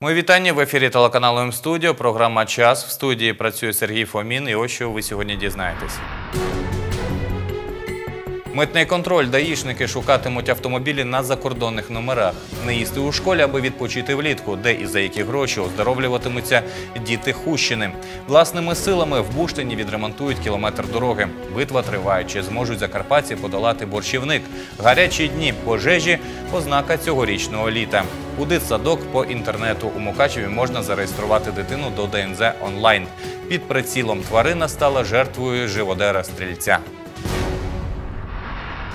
Мої вітання в ефірі телеканалу М-студіо. Програма Час в студії працює Сергій Фомін. І ось що ви сьогодні дізнаєтесь. Митний контроль даїшники шукатимуть автомобілі на закордонних номерах. Не їсти у школі, аби відпочити влітку, де і за які гроші оздоровлюватимуться діти Хущини. Власними силами в Буштині відремонтують кілометр дороги. Битва триває. Чи зможуть закарпатці подолати борщівник? Гарячі дні пожежі ознака цьогорічного літа. У дитсадок по інтернету у Мукачеві можна зареєструвати дитину до ДНЗ онлайн. Під прицілом тварина стала жертвою живодера стрільця.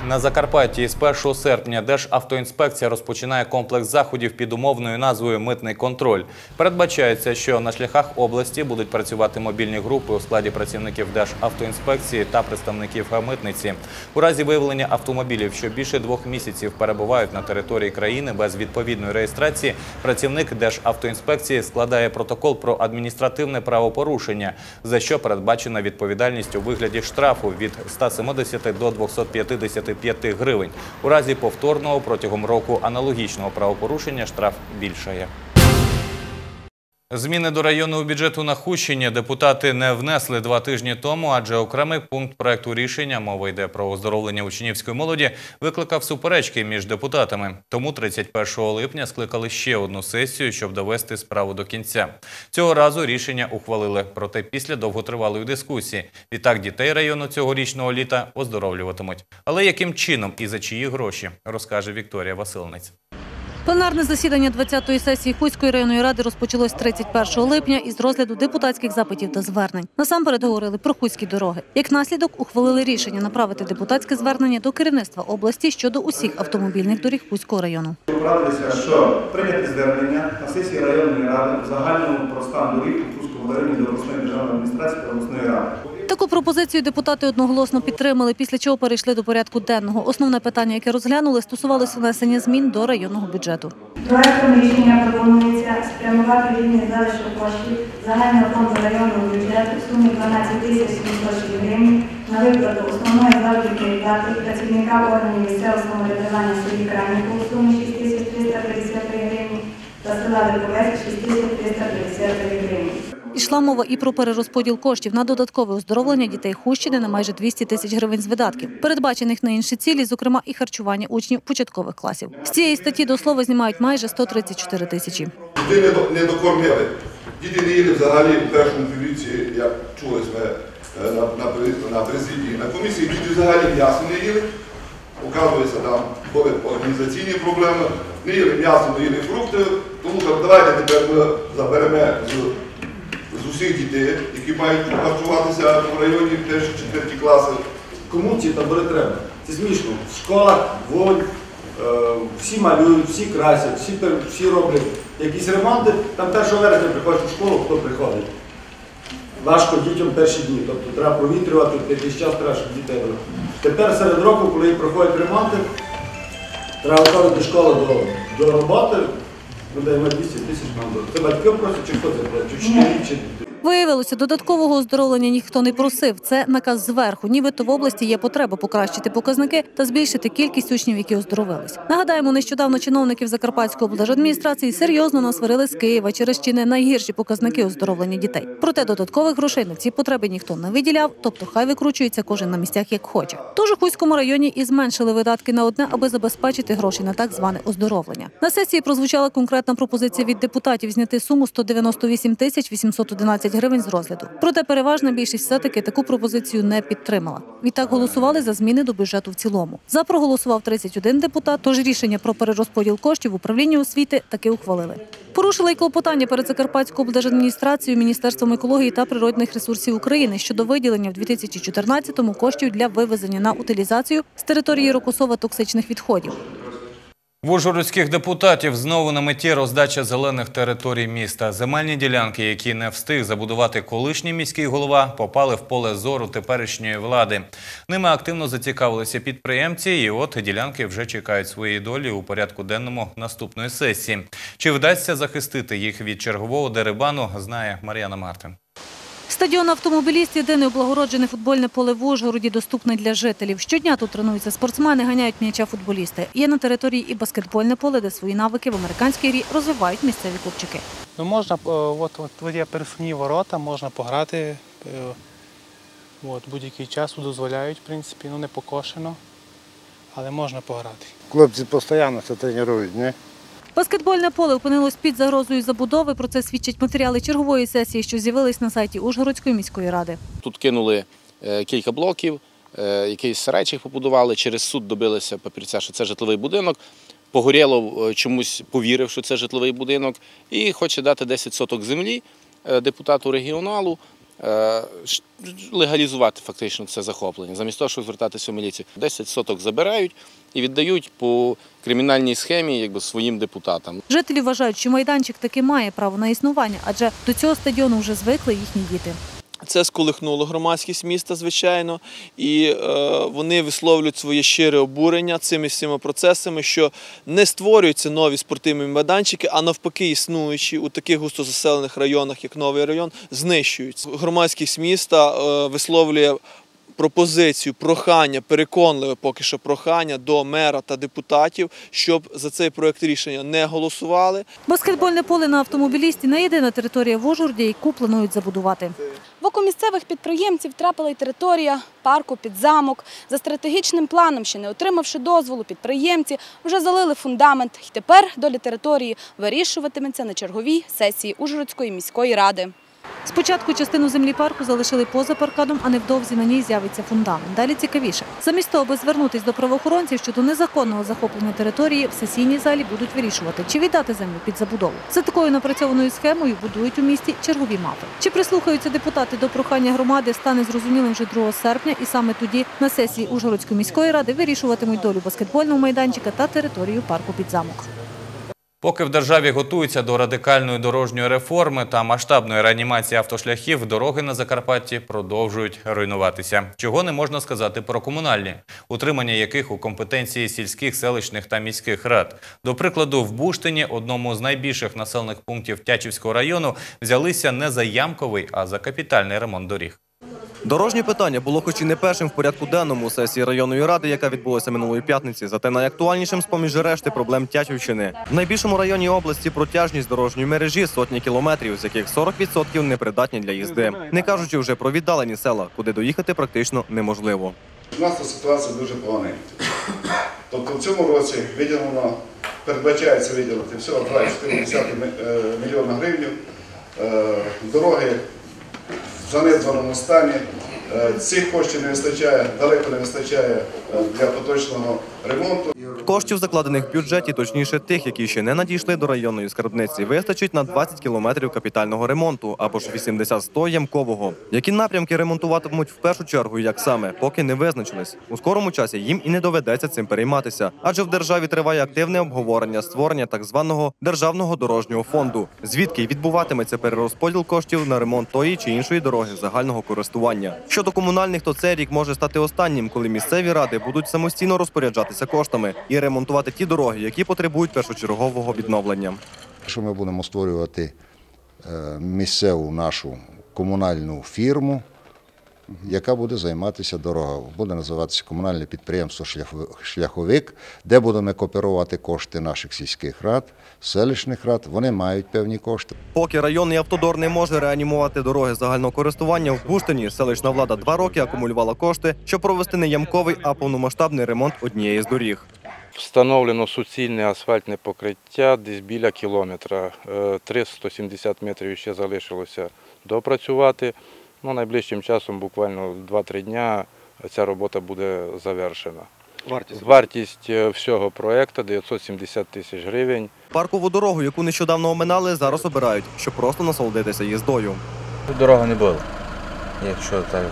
На Закарпатті з 1 серпня Державтоінспекція розпочинає комплекс заходів під умовною назвою Митний контроль. Передбачається, що на шляхах області будуть працювати мобільні групи у складі працівників Державтоінспекції та представників митниці. У разі виявлення автомобілів, що більше двох місяців перебувають на території країни без відповідної реєстрації, працівник Державтоінспекції складає протокол про адміністративне правопорушення, за що передбачена відповідальність у вигляді штрафу від 170 до 255 гривень. У разі повторного протягом року аналогічного правопорушення штраф більшає. Зміни до районного бюджету на Хущині депутати не внесли два тижні тому, адже окремий пункт проекту рішення, мова йде про оздоровлення учнівської молоді, викликав суперечки між депутатами. Тому 31 липня скликали ще одну сесію, щоб довести справу до кінця. Цього разу рішення ухвалили, проте після довготривалої дискусії. Відтак дітей району цьогорічного літа оздоровлюватимуть. Але яким чином і за чиї гроші, розкаже Вікторія Васильниць. Пленарне засідання 20-ї сесії Хуської районної ради розпочалось 31 липня із розгляду депутатських запитів та звернень. Насамперед говорили про хуські дороги. Як наслідок ухвалили рішення направити депутатське звернення до керівництва області щодо усіх автомобільних доріг Хуського району. Порадилися, що прийняти звернення на сесії районної ради в загальному про стан доріг у Кузькому районі до обласної державної адміністрації та обласної ради. Таку пропозицію депутати одноголосно підтримали, після чого перейшли до порядку денного. Основне питання, яке розглянули, стосувалося внесення змін до районного бюджету. Проектом рішення пропонується спрямувати вільний залишок коштів загального фонду районного бюджету в сумі 12 тисяч 706 гривень на виплату основної заробітної плати працівника органів місцевого самоврядування селі Крамнику в сумі 6 тисяч 333 гривні та села Диповець 6 тисяч 333 гривні. Ішла мова і про перерозподіл коштів на додаткове оздоровлення дітей Хущини на майже 200 тисяч гривень з видатків, передбачених на інші цілі, зокрема і харчування учнів початкових класів. З цієї статті до слова знімають майже 134 тисячі. Дітей не, до- не докормили. Діти не їли взагалі в першому півріччі, як чули ми е, на, на, на президії. На комісії діти взагалі м'ясо не їли. Оказується, там були організаційні проблеми. Не їли м'ясо, не їли фрукти. Тому так, давайте тепер ми заберемо з, з дітей, які мають харчуватися в районі перші четверті класи. Кому ці табори треба? Це смішно. В школах вонь, е, всі малюють, всі красять, всі, всі роблять якісь ремонти. Там 1 вересня приходять в школу, хто приходить. Важко дітям перші дні. Тобто треба провітрювати, якийсь час треба, щоб дітей було. Тепер серед року, коли проходять ремонти, треба готувати школу до, до роботи. Ми даємо 200 тисяч нам. Це батьки просять, чи хто це платить? Чи вчителі, чи Виявилося, додаткового оздоровлення ніхто не просив. Це наказ зверху. Нібито в області є потреба покращити показники та збільшити кількість учнів, які оздоровились. Нагадаємо, нещодавно чиновників Закарпатської облдержадміністрації серйозно насварили з Києва через чи не найгірші показники оздоровлення дітей. Проте додаткових грошей на ці потреби ніхто не виділяв, тобто хай викручується кожен на місцях як хоче. Тож у Хуському районі і зменшили видатки на одне, аби забезпечити гроші на так зване оздоровлення. На сесії прозвучала конкретна пропозиція від депутатів зняти суму 198 тисяч 811 гривень з розгляду. Проте переважна більшість все-таки таку пропозицію не підтримала. Відтак голосували за зміни до бюджету в цілому. За проголосував 31 депутат, тож рішення про перерозподіл коштів в управлінні освіти таки ухвалили. Порушили й клопотання перед Закарпатською облдержадміністрацією, Міністерством екології та природних ресурсів України щодо виділення в 2014-му коштів для вивезення на утилізацію з території Рокосова токсичних відходів. В Ужгородських депутатів знову на меті роздача зелених територій міста. Земельні ділянки, які не встиг забудувати колишній міський голова, попали в поле зору теперішньої влади. Ними активно зацікавилися підприємці, і от ділянки вже чекають своєї долі у порядку денному наступної сесії. Чи вдасться захистити їх від чергового дерибану, знає Мар'яна Мартин. Стадіон автомобіліст єдине облагороджене футбольне поле в Ужгороді доступне для жителів. Щодня тут тренуються спортсмени, ганяють м'яча футболісти. Є на території і баскетбольне поле, де свої навики в американській грі розвивають місцеві хлопчики. Ну, можна, е, от, от тут є пересувні ворота, можна пограти. е, От, будь-який час дозволяють, в принципі, ну не покошено, але можна пограти. Хлопці постійно це тренують, ні? Баскетбольне поле опинилось під загрозою забудови. Про це свідчать матеріали чергової сесії, що з'явились на сайті Ужгородської міської ради. Тут кинули е, кілька блоків, е, якийсь сарайчик побудували, через суд добилися папірця, що це житловий будинок. Погорєлов е, чомусь повірив, що це житловий будинок, і хоче дати 10 соток землі депутату регіоналу, легалізувати фактично це захоплення, замість того, щоб звертатися в міліцію. 10 соток забирають і віддають по кримінальній схемі якби, своїм депутатам. Жителі вважають, що майданчик таки має право на існування, адже до цього стадіону вже звикли їхні діти. Це сколихнуло громадськість міста, звичайно, і е, вони висловлюють своє щире обурення цими всіма процесами, що не створюються нові спортивні майданчики, а навпаки, існуючі у таких густозаселених районах, як новий район, знищуються. Громадськість міста е, висловлює пропозицію, прохання, переконливе поки що прохання до мера та депутатів, щоб за цей проект рішення не голосували. Баскетбольне поле на автомобілісті не єдина територія в Ужгороді, яку планують забудувати. Око місцевих підприємців трапила й територія парку під замок. За стратегічним планом, ще не отримавши дозволу, підприємці вже залили фундамент. І тепер доля території вирішуватиметься на черговій сесії Ужгородської міської ради. Спочатку частину землі парку залишили поза парканом, а невдовзі на ній з'явиться фундамент. Далі цікавіше. Замість того, аби звернутись до правоохоронців щодо незаконного захоплення території, в сесійній залі будуть вирішувати, чи віддати землю під забудову. За такою напрацьованою схемою будують у місті чергові мапи. Чи прислухаються депутати до прохання громади, стане зрозумілим вже 2 серпня, і саме тоді на сесії Ужгородської міської ради вирішуватимуть долю баскетбольного майданчика та територію парку під замок. Поки в державі готуються до радикальної дорожньої реформи та масштабної реанімації автошляхів, дороги на Закарпатті продовжують руйнуватися. Чого не можна сказати про комунальні, утримання яких у компетенції сільських, селищних та міських рад. До прикладу, в Буштині, одному з найбільших населених пунктів Тячівського району, взялися не за ямковий, а за капітальний ремонт доріг. Дорожнє питання було хоч і не першим в порядку денному сесії районної ради, яка відбулася минулої п'ятниці, зате найактуальнішим з поміж решти проблем Тячівщини. В найбільшому районі області протяжність дорожньої мережі сотні кілометрів, з яких 40% непридатні для їзди. Не кажучи вже про віддалені села, куди доїхати практично неможливо. У нас ситуація дуже поганенька. Тобто в цьому році виділено, передбачається виділити всього 2,4 мільйона гривень. Е, Дороги занедбаному стані. Е, Цих коштів не вистачає, далеко не вистачає е, для поточного ремонту. Коштів, закладених в бюджеті, точніше тих, які ще не надійшли до районної скарбниці, вистачить на 20 кілометрів капітального ремонту або ж 80-100 ямкового. Які напрямки ремонтуватимуть в першу чергу, як саме, поки не визначились. У скорому часі їм і не доведеться цим перейматися, адже в державі триває активне обговорення створення так званого державного дорожнього фонду, звідки й відбуватиметься перерозподіл коштів на ремонт тої чи іншої дороги загального користування. Щодо комунальних, то цей рік може стати останнім, коли місцеві ради будуть самостійно розпоряджатися коштами і ремонтувати ті дороги, які потребують першочергового відновлення. Якщо ми будемо створювати е, місцеву нашу комунальну фірму, яка буде займатися дорогою. Буде називатися комунальне підприємство «Шляхов- Шляховик, де будемо кооперувати кошти наших сільських рад, селищних рад. Вони мають певні кошти. Поки районний автодор не може реанімувати дороги загального користування, в Буштині селищна влада два роки акумулювала кошти, щоб провести не ямковий, а повномасштабний ремонт однієї з доріг. Встановлено суцільне асфальтне покриття десь біля кілометра. Е, 370 метрів ще залишилося допрацювати. Ну, найближчим часом, буквально 2-3 дня, ця робота буде завершена. Вартість. Вартість е, всього проєкту 970 тисяч гривень. Паркову дорогу, яку нещодавно оминали, зараз обирають, щоб просто насолодитися їздою. Тут дороги не було. Якщо так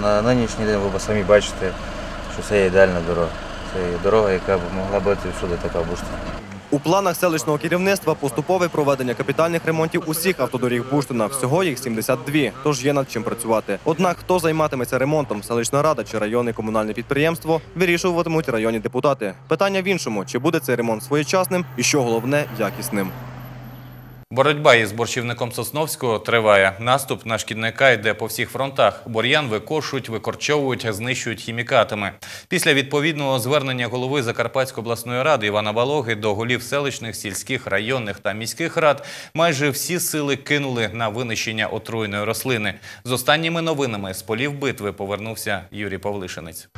на нинішній день ви самі бачите, що це є ідеальна дорога. Є дорога, яка б могла бути всюди така бушта. У планах селищного керівництва поступове проведення капітальних ремонтів усіх автодоріг Буштина. Всього їх 72, тож є над чим працювати. Однак, хто займатиметься ремонтом, селищна рада чи районне комунальне підприємство, вирішуватимуть районні депутати. Питання в іншому: чи буде цей ремонт своєчасним і що головне якісним. Боротьба із борщівником Сосновського триває. Наступ на шкідника йде по всіх фронтах. Бур'ян викошують, викорчовують, знищують хімікатами. Після відповідного звернення голови Закарпатської обласної ради Івана Балоги до голів селищних, сільських, районних та міських рад майже всі сили кинули на винищення отруйної рослини. З останніми новинами з полів битви повернувся Юрій Павлишинець.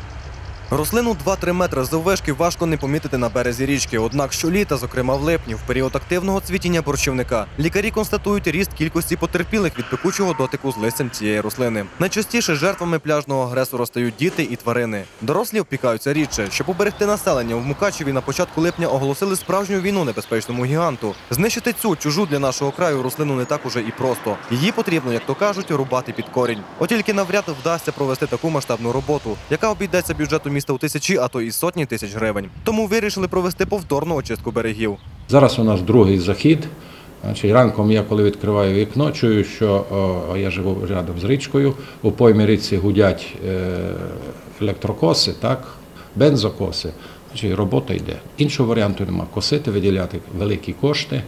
Рослину 2-3 метри заввишки важко не помітити на березі річки. Однак щоліта, зокрема в липні, в період активного цвітіння борщівника, лікарі констатують ріст кількості потерпілих від пекучого дотику з листям цієї рослини. Найчастіше жертвами пляжного агресора стають діти і тварини. Дорослі опікаються рідше. Щоб уберегти населення, в Мукачеві на початку липня оголосили справжню війну небезпечному гіганту. Знищити цю чужу для нашого краю рослину не так уже і просто. Її потрібно, як то кажуть, рубати під корінь. От тільки навряд вдасться провести таку масштабну роботу, яка обійдеться бюджету міста у тисячі, а то і сотні тисяч гривень. Тому вирішили провести повторну очистку берегів. Зараз у нас другий захід. Значить, ранком я коли відкриваю вікно, чую, що о, я живу рядом з річкою. У поймі річці гудять е, електрокоси, так, бензокоси. Значить, робота йде. Іншого варіанту немає. Косити, виділяти великі кошти.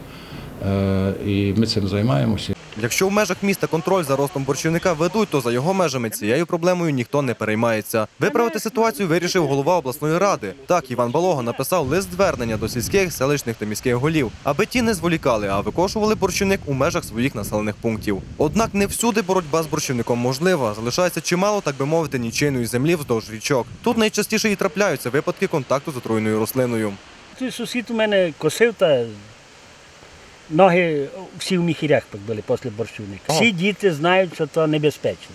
Е, і ми цим займаємося. Якщо в межах міста контроль за ростом борщівника ведуть, то за його межами цією проблемою ніхто не переймається. Виправити ситуацію вирішив голова обласної ради. Так, Іван Балога написав лист звернення до сільських, селищних та міських голів, аби ті не зволікали, а викошували борщівник у межах своїх населених пунктів. Однак не всюди боротьба з борщівником можлива. Залишається чимало, так би мовити, нічийної землі вздовж річок. Тут найчастіше і трапляються випадки контакту з отруйною рослиною. Сусід у мене косив та ноги всі в міхірях були після борщівника. Всі діти знають, що це небезпечно.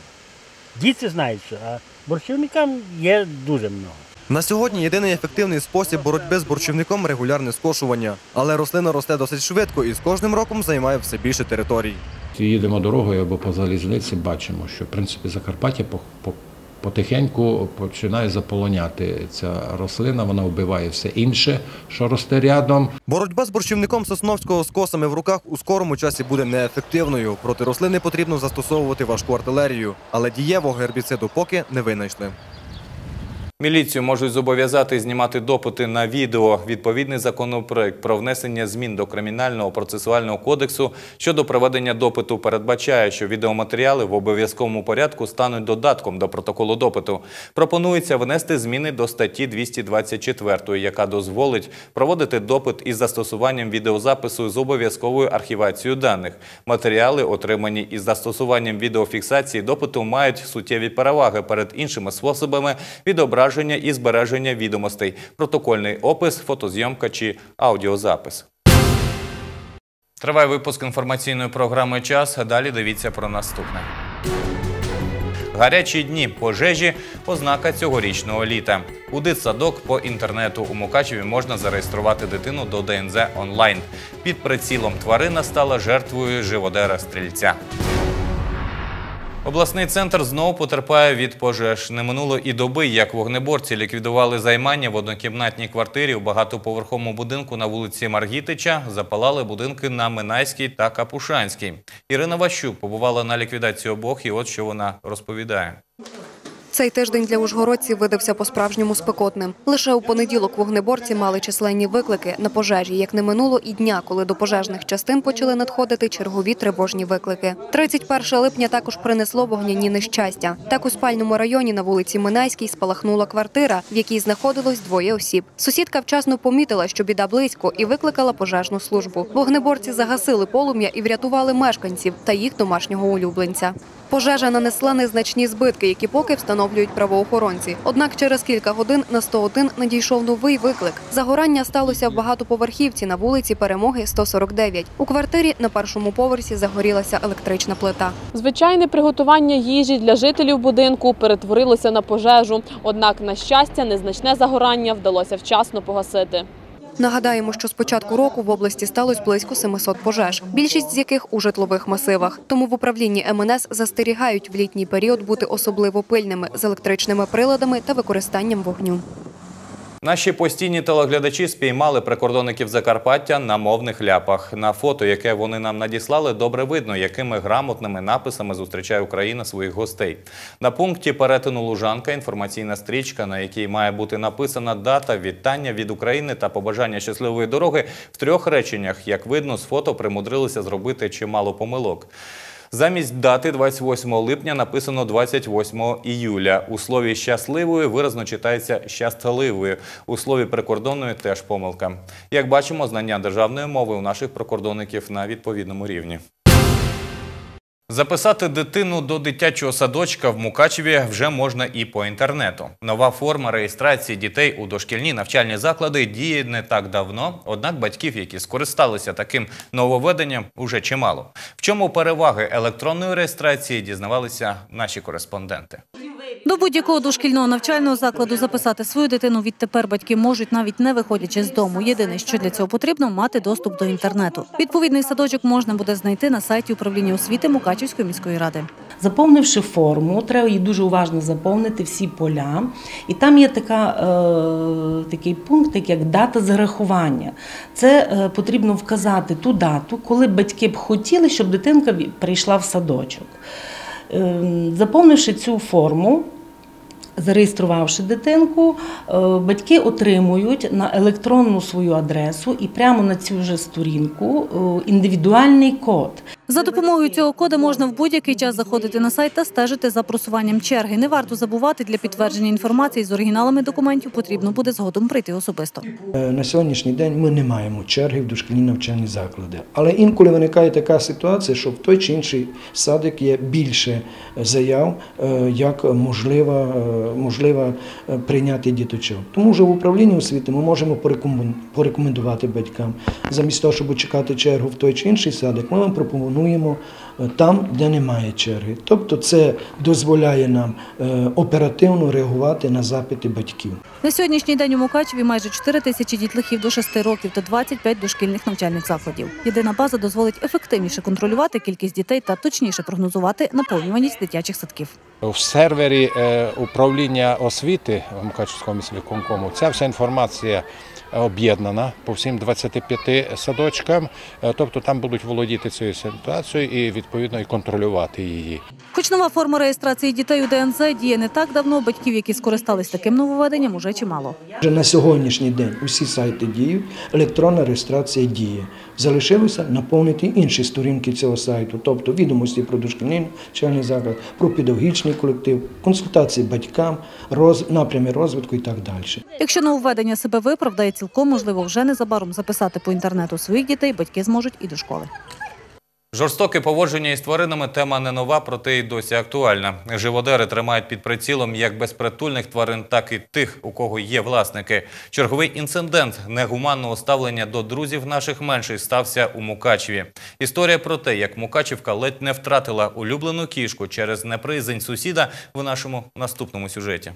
Діти знають, що, а борщівникам є дуже много. На сьогодні єдиний ефективний спосіб боротьби з борщівником регулярне скошування. Але рослина росте досить швидко і з кожним роком займає все більше територій. Їдемо дорогою або по залізниці, бачимо, що в принципі Закарпаття по, по, потихеньку починає заполоняти ця рослина, вона вбиває все інше, що росте рядом. Боротьба з борщівником Сосновського з косами в руках у скорому часі буде неефективною. Проти рослини потрібно застосовувати важку артилерію, але дієвого гербіциду поки не винайшли. Міліцію можуть зобов'язати знімати допити на відео. Відповідний законопроект про внесення змін до кримінального процесуального кодексу щодо проведення допиту передбачає, що відеоматеріали в обов'язковому порядку стануть додатком до протоколу допиту. Пропонується внести зміни до статті 224, яка дозволить проводити допит із застосуванням відеозапису з обов'язковою архівацією даних. Матеріали, отримані із застосуванням відеофіксації допиту, мають суттєві переваги перед іншими способами відображення і збереження відомостей, протокольний опис, фотозйомка чи аудіозапис. Триває випуск інформаційної програми Час. Далі дивіться про наступне. Гарячі дні пожежі ознака цьогорічного літа. У дитсадок по інтернету у Мукачеві можна зареєструвати дитину до ДНЗ онлайн. Під прицілом тварина стала жертвою живодера стрільця. Обласний центр знову потерпає від пожеж. Не минуло і доби, як вогнеборці ліквідували займання в однокімнатній квартирі у багатоповерховому будинку на вулиці Маргітича, запалали будинки на Минайській та Капушанській. Ірина Ващук побувала на ліквідації обох, і от що вона розповідає. Цей тиждень для ужгородців видався по-справжньому спекотним. Лише у понеділок вогнеборці мали численні виклики на пожежі, як не минуло і дня, коли до пожежних частин почали надходити чергові тривожні виклики. 31 липня також принесло вогняні нещастя. Так у спальному районі на вулиці Минайській спалахнула квартира, в якій знаходилось двоє осіб. Сусідка вчасно помітила, що біда близько, і викликала пожежну службу. Вогнеборці загасили полум'я і врятували мешканців та їх домашнього улюбленця. Пожежа нанесла незначні збитки, які поки встановлюють правоохоронці. Однак через кілька годин на 101 надійшов новий виклик. Загорання сталося в багатоповерхівці на вулиці Перемоги 149. У квартирі на першому поверсі загорілася електрична плита. Звичайне приготування їжі для жителів будинку перетворилося на пожежу. Однак, на щастя, незначне загорання вдалося вчасно погасити. Нагадаємо, що з початку року в області сталося близько 700 пожеж, більшість з яких у житлових масивах. Тому в управлінні МНС застерігають в літній період бути особливо пильними з електричними приладами та використанням вогню. Наші постійні телеглядачі спіймали прикордонників Закарпаття на мовних ляпах. На фото, яке вони нам надіслали, добре видно, якими грамотними написами зустрічає Україна своїх гостей. На пункті перетину Лужанка інформаційна стрічка, на якій має бути написана дата, вітання від України та побажання щасливої дороги в трьох реченнях. Як видно, з фото примудрилися зробити чимало помилок. Замість дати 28 липня написано 28 іюля. У слові щасливою виразно читається щасливою. У слові прикордонної теж помилка. Як бачимо, знання державної мови у наших прикордонників на відповідному рівні. Записати дитину до дитячого садочка в Мукачеві вже можна і по інтернету. Нова форма реєстрації дітей у дошкільні навчальні заклади діє не так давно, однак батьків, які скористалися таким нововведенням, уже чимало. В чому переваги електронної реєстрації дізнавалися наші кореспонденти. До будь-якого дошкільного навчального закладу записати свою дитину відтепер батьки можуть навіть не виходячи з дому. Єдине, що для цього потрібно, мати доступ до інтернету. Відповідний садочок можна буде знайти на сайті управління освіти Мукачівської міської ради. Заповнивши форму, треба її дуже уважно заповнити всі поля. І там є така, е, такий пункт, як дата зарахування. Це е, потрібно вказати ту дату, коли батьки б хотіли, щоб дитинка прийшла в садочок. Е, заповнивши цю форму, Зареєструвавши дитинку, е, батьки отримують на електронну свою адресу і прямо на цю ж сторінку е, індивідуальний код. За допомогою цього коду можна в будь-який час заходити на сайт та стежити за просуванням черги. Не варто забувати для підтвердження інформації з оригіналами документів потрібно буде згодом прийти особисто. Е, На сьогоднішній день ми не маємо черги в дошкільні навчальні заклади. Але інколи виникає така ситуація, що в той чи інший садик є більше заяв, е, як можлива, е, можлива е, прийняти діточок. Тому вже в управлінні освіти ми можемо порекомен- порекомендувати батькам, замість того, щоб чекати чергу в той чи інший садик, ми вам пропонуємо е, там, де немає черги. Тобто це дозволяє нам е, оперативно реагувати на запити батьків. На сьогоднішній день у Мукачеві майже 4 тисячі дітлахів до 6 років та 25 дошкільних навчальних закладів. Єдина база дозволить ефективніше контролювати кількість дітей та точніше прогнозувати наповнюваність дитячих садків. В сервері е, управління освіти Мукачівського міськвиконкому ця вся інформація об'єднана по всім 25 садочкам, Е, тобто там будуть володіти цією ситуацією і відповідно і контролювати її. Хоч нова форма реєстрації дітей у ДНЗ діє не так давно, батьків, які скористались таким нововведенням, уже чимало. Вже на сьогоднішній день усі сайти діють, електронна реєстрація діє. Залишилося наповнити інші сторінки цього сайту, тобто відомості про дошкільний навчальний заклад, про педагогічний колектив, консультації батькам, роз, напрями розвитку і так далі. Якщо нововведення себе виправдає, цілком можливо вже незабаром записати по інтернету своїх дітей, батьки зможуть і до школи. Жорстоке поводження із тваринами тема не нова, проте й досі актуальна. Живодери тримають під прицілом як безпритульних тварин, так і тих, у кого є власники. Черговий інцидент негуманного ставлення до друзів наших менших стався у Мукачеві. Історія про те, як Мукачівка ледь не втратила улюблену кішку через неприязнь сусіда в нашому наступному сюжеті.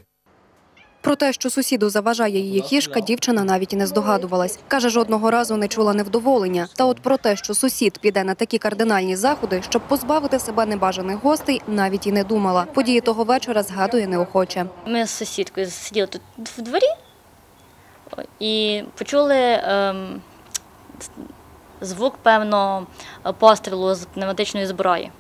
Про те, що сусіду заважає її кішка, дівчина навіть і не здогадувалась. Каже, жодного разу не чула невдоволення. Та от про те, що сусід піде на такі кардинальні заходи, щоб позбавити себе небажаних гостей, навіть і не думала. Події того вечора згадує неохоче. Ми з сусідкою сиділи тут в дворі і почули ем, звук, певно, пострілу з пневматичної зброї.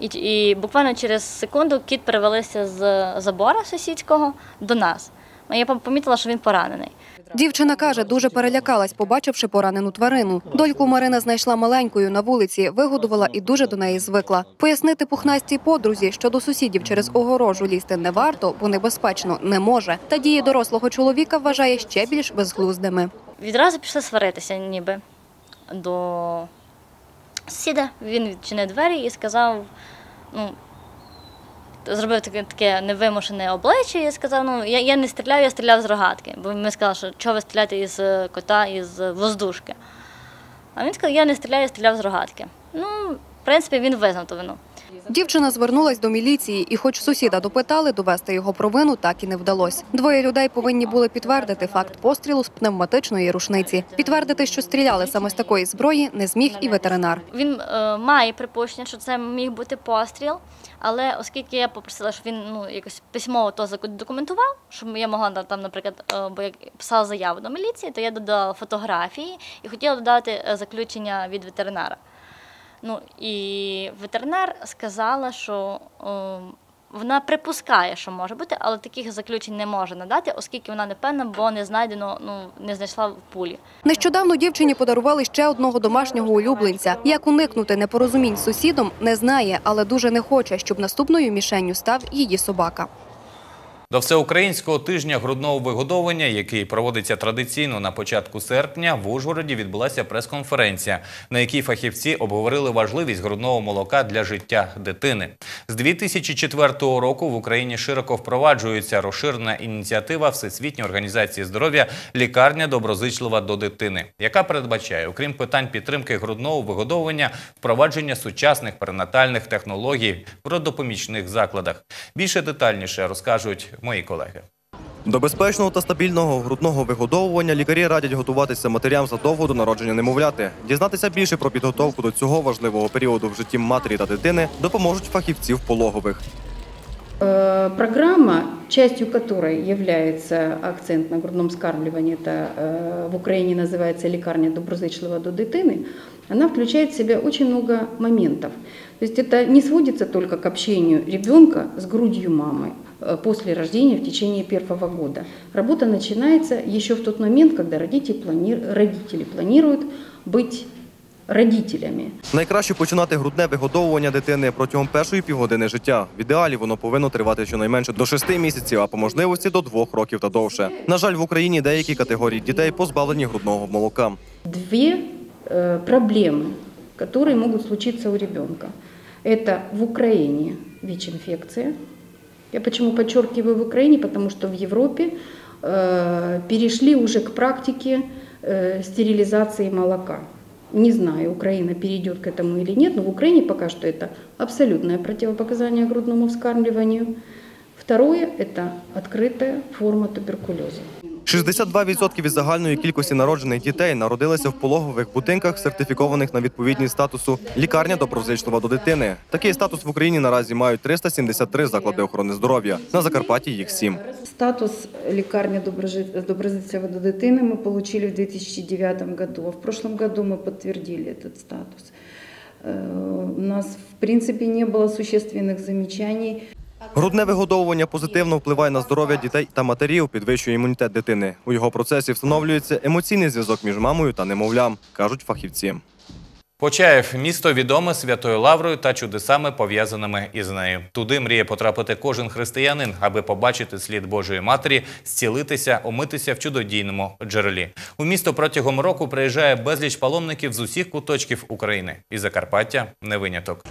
І, і буквально через секунду кіт перевалився з забора сусідського до нас. Ну, Я помітила, що він поранений. Дівчина каже, дуже перелякалась, побачивши поранену тварину. Доньку Марина знайшла маленькою на вулиці, вигодувала і дуже до неї звикла. Пояснити пухнастій подрузі, що до сусідів через огорожу лізти не варто, бо небезпечно не може. Та дії дорослого чоловіка вважає ще більш безглуздими. Відразу пішли сваритися, ніби до сусіда. Він відчинив двері і сказав, ну, зробив таке, таке невимушене обличчя і сказав, ну, я, я не стріляю, я стріляв з рогатки. Бо ми сказали, що чого ви стріляєте із е, кота, із воздушки. А він сказав, я не стріляю, я стріляв з рогатки. Ну, в принципі, він визнав ту вину. Дівчина звернулась до міліції, і, хоч сусіда допитали, довести його провину так і не вдалося. Двоє людей повинні були підтвердити факт пострілу з пневматичної рушниці. Підтвердити, що стріляли саме з такої зброї, не зміг і ветеринар. Він е, має припущення, що це міг бути постріл, але оскільки я попросила, щоб він ну якось письмово то задокументував, щоб я могла там, наприклад, е, бо як писала заяву до міліції, то я додала фотографії і хотіла додати е, заключення від ветеринара. Ну і ветеринар сказала, що е, вона припускає, що може бути, але таких заключень не може надати, оскільки вона не певна, бо не знайдено, ну не знайшла в пулі. Нещодавно дівчині подарували ще одного домашнього улюбленця. Як уникнути непорозумінь з сусідом, не знає, але дуже не хоче, щоб наступною мішенню став її собака. До всеукраїнського тижня грудного вигодовування, який проводиться традиційно на початку серпня, в Ужгороді відбулася прес-конференція, на якій фахівці обговорили важливість грудного молока для життя дитини. З 2004 року в Україні широко впроваджується розширена ініціатива Всесвітньої організації здоров'я Лікарня доброзичлива до дитини, яка передбачає, окрім питань підтримки грудного вигодовування, впровадження сучасних перинатальних технологій в родопомічних закладах. Більше детальніше розкажуть мої колеги. До безпечного та стабільного грудного вигодовування лікарі радять готуватися матерям задовго до народження немовляти. Дізнатися більше про підготовку до цього важливого періоду в житті матері та дитини допоможуть фахівці в пологових. Э, Программа, частью которой является акцент на грудном скармливании, это э, в Украине называется «Лекарня доброзычлива до дитины», она включает в себя очень много моментов. То есть это не сводится только к общению ребенка с грудью мамы э, после рождения в течение первого года. Работа начинается еще в тот момент, когда родители, плани- родители планируют быть родителями. Найкраще починати грудне вигодовування дитини протягом першої півгодини життя. В ідеалі воно повинно тривати щонайменше до 6 місяців, а по можливості до 2 років та довше. На жаль, в Україні деякі категорії дітей позбавлені грудного молока. две э, проблемы, которые могут случиться у ребенка. Это в Украине ВИЧ-инфекция. Я почему подчеркиваю в Украине, потому что в Европе э, перешли уже к практике э, стерилизации молока. Не знаю, Украина перейдет к этому или нет, но в Украине пока что это абсолютное противопоказание грудному вскармливанию. Второе – это открытая форма туберкулеза. 62% від загальної кількості народжених дітей народилися в пологових будинках, сертифікованих на відповідність статусу лікарня доброзичлива до дитини. Такий статус в Україні наразі мають 373 заклади охорони здоров'я. На Закарпатті їх сім. Статус лекарни доброжи- доброзычлива до дитины мы получили в 2009 году, а в прошлом году мы подтвердили этот статус. Э, У нас, в принципе, не было существенных замечаний. Грудне вигодовування позитивно впливає на здоров'я дітей та матерів, підвищує імунітет дитини. У його процесі встановлюється емоційний зв'язок між мамою та немовлям, кажуть фахівці. Почаєв місто відоме святою лаврою та чудесами, пов'язаними із нею. Туди мріє потрапити кожен християнин, аби побачити слід Божої Матері, зцілитися, омитися в чудодійному джерелі. У місто протягом року приїжджає безліч паломників з усіх куточків України. І Закарпаття не виняток.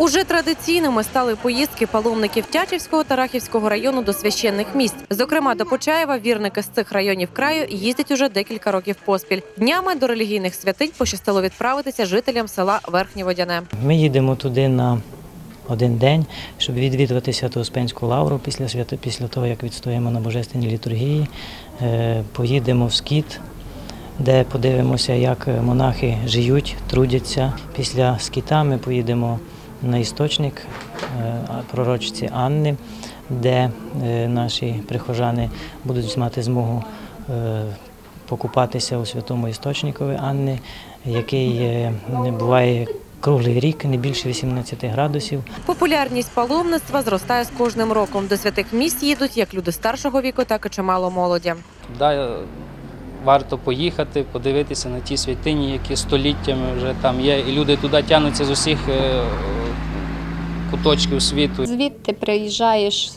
Уже традиційними стали поїздки паломників Тячівського та Рахівського району до священних місць. Зокрема, до Почаєва вірники з цих районів краю їздять уже декілька років поспіль. Днями до релігійних святинь пощастило відправитися жителям села Верхнє Водяне. Ми їдемо туди на один день, щоб відвідувати Свято-Успенську лавру після, свято, після того, як відстоїмо на божественній літургії. Е, Поїдемо в скіт, де подивимося, як монахи жиють, трудяться. Після скіта ми поїдемо на істочник е, пророчці Анни, де е, наші прихожани будуть мати змогу е, покупатися у святому істочникові Анни, який не буває круглий рік, не більше 18 градусів. Популярність паломництва зростає з кожним роком. До святих місць їдуть як люди старшого віку, так і чимало молоді. Да, варто поїхати, подивитися на ті святині, які століттями вже там є. І люди туди тягнуться з усіх е, куточків світу. Звідти приїжджаєш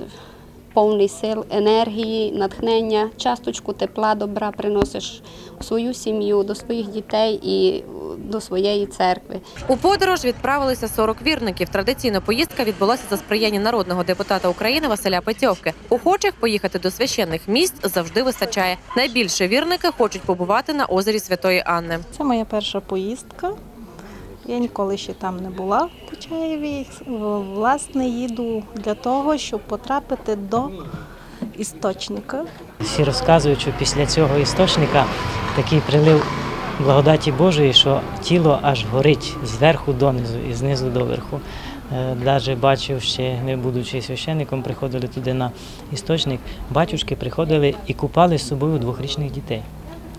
повний сил, енергії, натхнення, часточку тепла, добра приносиш у свою сім'ю, до своїх дітей і до своєї церкви. У подорож відправилися 40 вірників. Традиційно поїздка відбулася за сприяння народного депутата України Василя Петьовки. Охочих поїхати до священних місць завжди вистачає. Найбільше вірники хочуть побувати на озері Святої Анни. Це моя перша поїздка. Я ніколи ще там не була в Почаєві. Власне, їду для того, щоб потрапити до істочника. Всі розказують, що після цього істочника такий прилив благодаті Божої, що тіло аж горить зверху донизу і знизу до верху. Навіть бачив ще, не будучи священником, приходили туди на істочник. Батюшки приходили і купали з собою двохрічних дітей.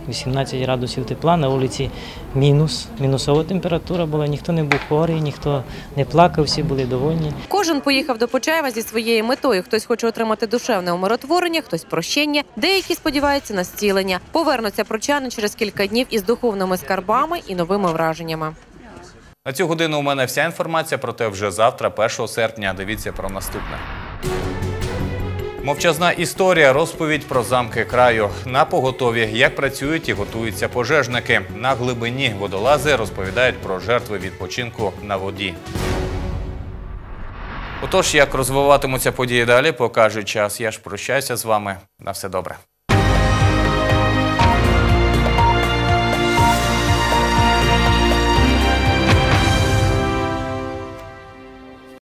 18 градусів тепла на вулиці мінус, мінусова температура була, ніхто не був хворий, ніхто не плакав, всі були довольні. Кожен поїхав до Почаєва зі своєю метою. Хтось хоче отримати душевне умиротворення, хтось прощення, деякі сподіваються на зцілення. Повернуться прочани через кілька днів із духовними скарбами і новими враженнями. На цю годину у мене вся інформація, проте вже завтра, 1 серпня. Дивіться про наступне. Мовчазна історія, розповідь про замки краю. На поготові, як працюють і готуються пожежники. На глибині водолази розповідають про жертви відпочинку на воді. Отож, як розвиватимуться події далі, покаже час. Я ж прощаюся з вами. На все добре.